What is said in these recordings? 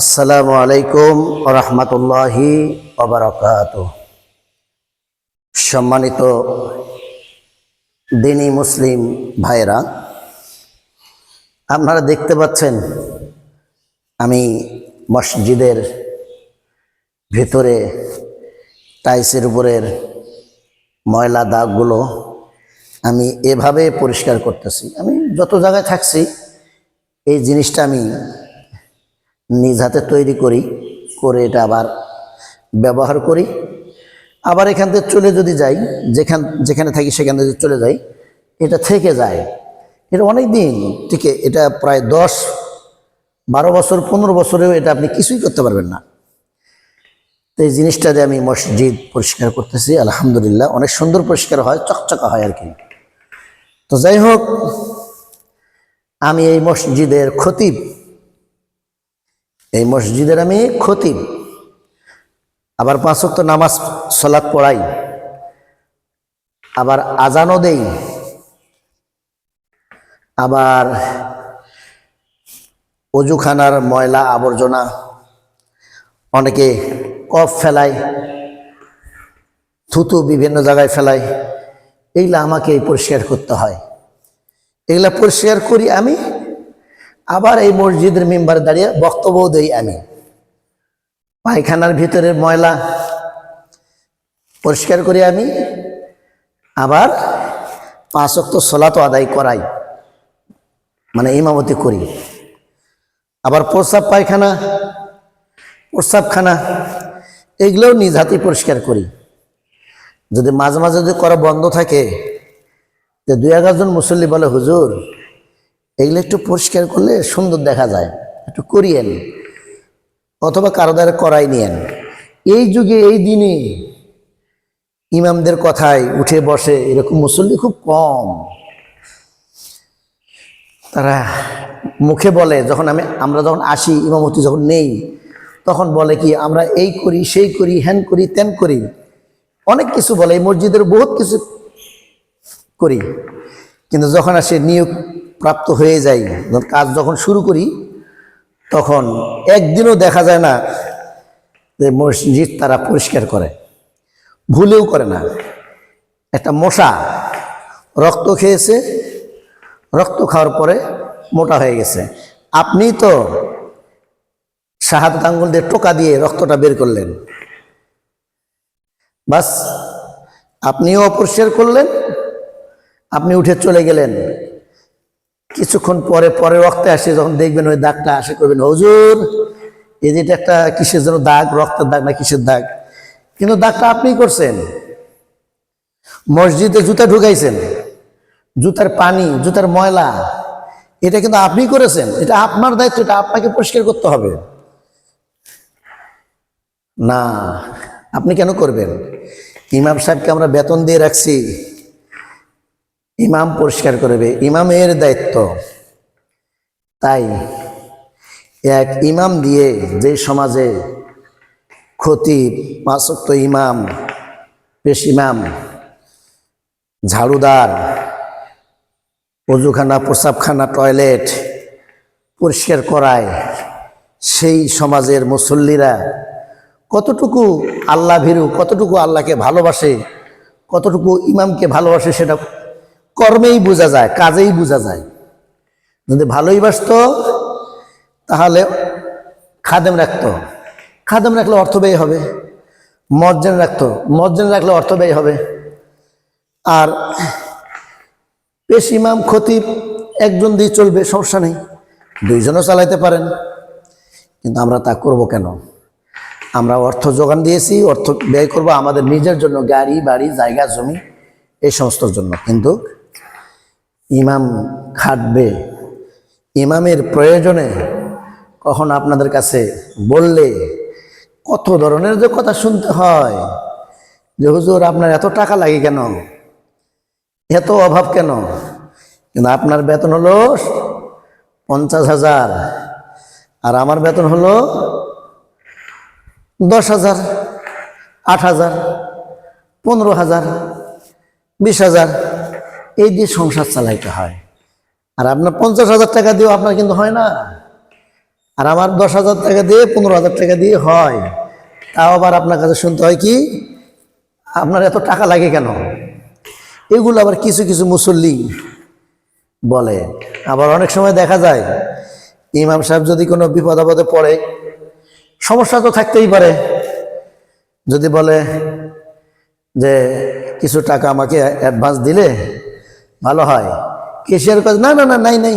আসসালামু আলাইকুম রহমতুল্লাহি অবরকাত সম্মানিত দিনী মুসলিম ভাইরা আপনারা দেখতে পাচ্ছেন আমি মসজিদের ভিতরে টাইসের উপরের ময়লা দাগগুলো আমি এভাবে পরিষ্কার করতেছি। আমি যত জায়গায় থাকছি, এই জিনিসটা আমি নিজ হাতে তৈরি করি, করে এটা আবার ব্যবহার করি। আবার এখান থেকে চলে যদি যাই, যেখান, যেখানে থাকি সেখান থেকে চলে যাই, এটা থেকে যায়। এটা অনেক দিন থেকে এটা প্রায় দশ, বারো বছর, পনেরো বছরেও এটা আপনি কিছুই করতে পারবেন না। তো এই জিনিসটা দিয়ে আমি মসজিদ পরিষ্কার করতেছি, আলহামদুলিল্লাহ, অনেক সুন্দর পরিষ্কার হয়, চকচকা হয় আর কি। তো যাই হোক, আমি এই মসজিদের খতিব এই মসজিদের আমি খতিব। আবার পাঁচ ওয়াক্ত নামাজ, সলাৎ পড়াই। আবার আজানও দেই। আবার অজুখানার ময়লা আবর্জনা অনেকে কফ ফেলায়, থুতু বিভিন্ন জায়গায় ফেলায়। এইগুলা আমাকে পরিষ্কার করতে হয়। এগুলা পরিষ্কার করি আমি আবার এই মসজিদের মেম্বার দাঁড়িয়ে বক্তব্য দেই আমি। পায়খানার ভিতরে ময়লা পরিষ্কার করি আমি, আবার পাঁচ অক্ত সলাতো আদায় করাই মানে ইমামতি করি। আবার প্রস্রাব পায়খানা, প্রস্রাবখানা, এগুলোও নিজ হাতে পরিষ্কার করি। যদি মাঝে মাঝে যদি করা বন্ধ থাকে, যে দুই একজন মুসল্লি বলে, হুজুর এগুলো একটু পরিষ্কার করলে সুন্দর দেখা যায়, একটু করিয়েন অথবা কারও দ্বারা করাই নিয়েন। এই যুগে, এই দিনে ইমামদের কথায় উঠে বসে এরকম মুসল্লি খুব কম। তারা মুখে বলে, যখন আমি, আমরা যখন আসি, ইমামতি যখন নেই, তখন বলে কি, আমরা এই করি, সেই করি হ্যান করি ত্যান করি। অনেক কিছু বলে, এই মসজিদের বহুত কিছু করি। কিন্তু যখন আসে নিয়োগ প্রাপ্ত হয়ে যাই। কাজ যখন শুরু করি, তখন একদিনও দেখা যায় না যে মসজিদ তারা পরিষ্কার করে। ভুলেও করে না। একটা মশা রক্ত খেয়েছে, রক্ত খাওয়ার পরে মোটা হয়ে গেছে। আপনি তো শাহাদ আঙ্গুল দিয়ে টোকা দিয়ে রক্তটা বের করলেন। বাস, আপনিও অপরিষ্কার করলেন, আপনি উঠে চলে গেলেন। কিছুক্ষণ পরে পরে রক্তে আসে, যখন দেখবেন ওই দাগটা আসে করবেন, হজুর, এই যেটা একটা কিসের জন্য দাগ? রক্তের দাগ না কিসের দাগ? কিন্তু দাগটা আপনি করছেন। মসজিদে জুতা ঢুকাইছেন, জুতার পানি, জুতার ময়লা, এটা কিন্তু আপনি করেছেন। এটা আপনার দায়িত্ব, এটা আপনাকে পরিষ্কার করতে হবে। না, আপনি কেন করবেন? ইমাম সাহেবকে আমরা বেতন দিয়ে রাখছি। ইমাম পরিষ্কার করবে ইমামের দায়িত্ব। তাই এক ইমাম দিয়ে যে সমাজে ক্ষতি পাঁচক্ত ইমাম পেশ ইমাম, ঝাড়ুদার, অজুখানা, প্রসাবখানা, টয়লেট পরিষ্কার করায়, সেই সমাজের মুসল্লিরা কতটুকু আল্লাহ ভীরু, কতটুকু আল্লাহকে ভালোবাসে, কতটুকু ইমামকে ভালোবাসে সেটা কর্মেই বোঝা যায়, কাজেই বোঝা যায়। যদি ভালোই বাসত, তাহলে খাদেম রাখতো। খাদেম রাখলে অর্থ ব্যয় হবে, মজ্জেন রাখতো। মজ্জেন রাখলে অর্থ ব্যয় হবে। আর পেশ ইমাম খতিব একজন দিয়ে চলবে, সমস্যা নেই। দুইজনও চালাইতে পারেন। কিন্তু আমরা তা করব কেন? আমরা অর্থ যোগান দিয়েছি, অর্থ ব্যয় করব আমাদের নিজের জন্য, গাড়ি, বাড়ি, জায়গা, জমি, এই সমস্তর জন্য। কিন্তু ইমাম খাটবে। ইমামের প্রয়োজনে কখন আপনাদের কাছে বললে, কত ধরনের যে কথা শুনতে হয়, যে হুজুর আপনার এত টাকা লাগে কেন? এত অভাব কেন? কিন্তু আপনার বেতন হলো পঞ্চাশ হাজার, আর আমার বেতন হলো দশ হাজার, আট হাজার, পনেরো হাজার, বিশ হাজার। এই দিয়ে সংসার চালাইতে হয়। আর আপনার পঞ্চাশ হাজার টাকা দিয়েও আপনার কিন্তু হয় না। আর আমার দশ হাজার টাকা দিয়ে পনেরো হাজার টাকা দিয়ে হয়। তাও আবার আপনার কাছে শুনতে হয় কি, আপনার এত টাকা লাগে কেন? এগুলো আবার কিছু কিছু মুসল্লি বলে। আবার অনেক সময় দেখা যায়, ইমাম সাহেব যদি কোনো বিপদ আপদে পড়ে, সমস্যা তো থাকতেই পারে। যদি বলে যে কিছু টাকা আমাকে অ্যাডভান্স দিলে ভালো হয়। কেশিয়ার কাজ না না না, নাই নাই।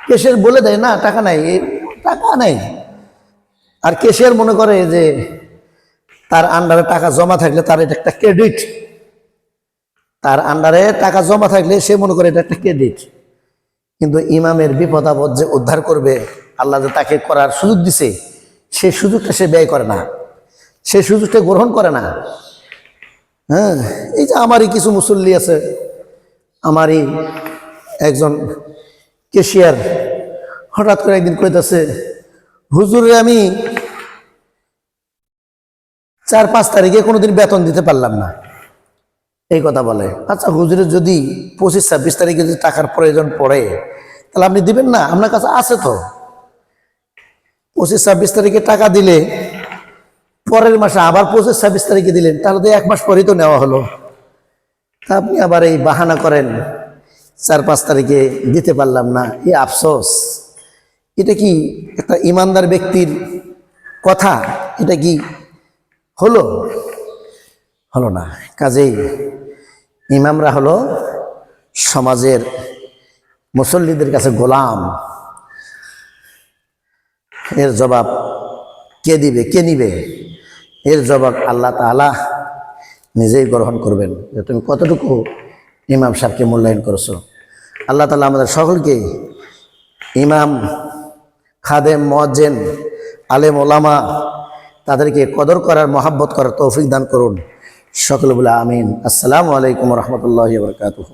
কেশিয়ার বলে দেয়, না, টাকা নাই টাকা নাই। আর কেশিয়ার মনে করে যে তার আন্ডারে টাকা জমা থাকলে তার এটা একটা ক্রেডিট তার আন্ডারে টাকা জমা থাকলে সে মনে করে এটা একটা ক্রেডিট কিন্তু ইমামের বিপদ আপদ যে উদ্ধার করবে, আল্লাহ যে তাকে করার সুযোগ দিছে, সে সুযোগটা সে ব্যয় করে না। সে সুযোগটা গ্রহণ করে না। হ্যাঁ এই যে আমারই কিছু মুসল্লি আছে আমারই একজন কেশিয়ার হঠাৎ করে একদিন কইতাছে, হুজুরে, আমি চার পাঁচ তারিখে কোনোদিন বেতন দিতে পারলাম না। এই কথা বলে। আচ্ছা হুজুরের যদি পঁচিশ, ছাব্বিশ তারিখে যদি টাকার প্রয়োজন পড়ে, তাহলে আপনি দিবেন না? আপনার কাছে আছে তো? পঁচিশ, ছাব্বিশ তারিখে টাকা দিলে পরের মাসে আবার পঁচিশ, ছাব্বিশ তারিখে দিলেন, তাহলে তো এক মাস পরেই তো নেওয়া হলো। তা আপনি আবার এই বাহানা করেন, চার পাঁচ তারিখে দিতে পারলাম না, এ আফসোস। এটা কি একটা ইমানদার ব্যক্তির কথা? এটা কি হলো? হলো না। কাজেই ইমামরা হলো সমাজের মুসল্লিদের কাছে গোলাম। এর জবাব কে দিবে? কে নিবে? এর জবাব আল্লাহ তাআলা নিজেই গ্রহণ করবেন। যে তুমি কতটুকু ইমাম সাহেবকে মূল্যায়ন করছ। আল্লাহ তালা আমাদের সকলকে ইমাম, খাদেম মজ্জেন আলেম ওলামা তাদেরকে কদর করার, মহাব্বত করার তৌফিক দান করুন। সকল বলে আমিন। আসসালামু আলাইকুম রহমতুল্লাহ বরকাতুহ।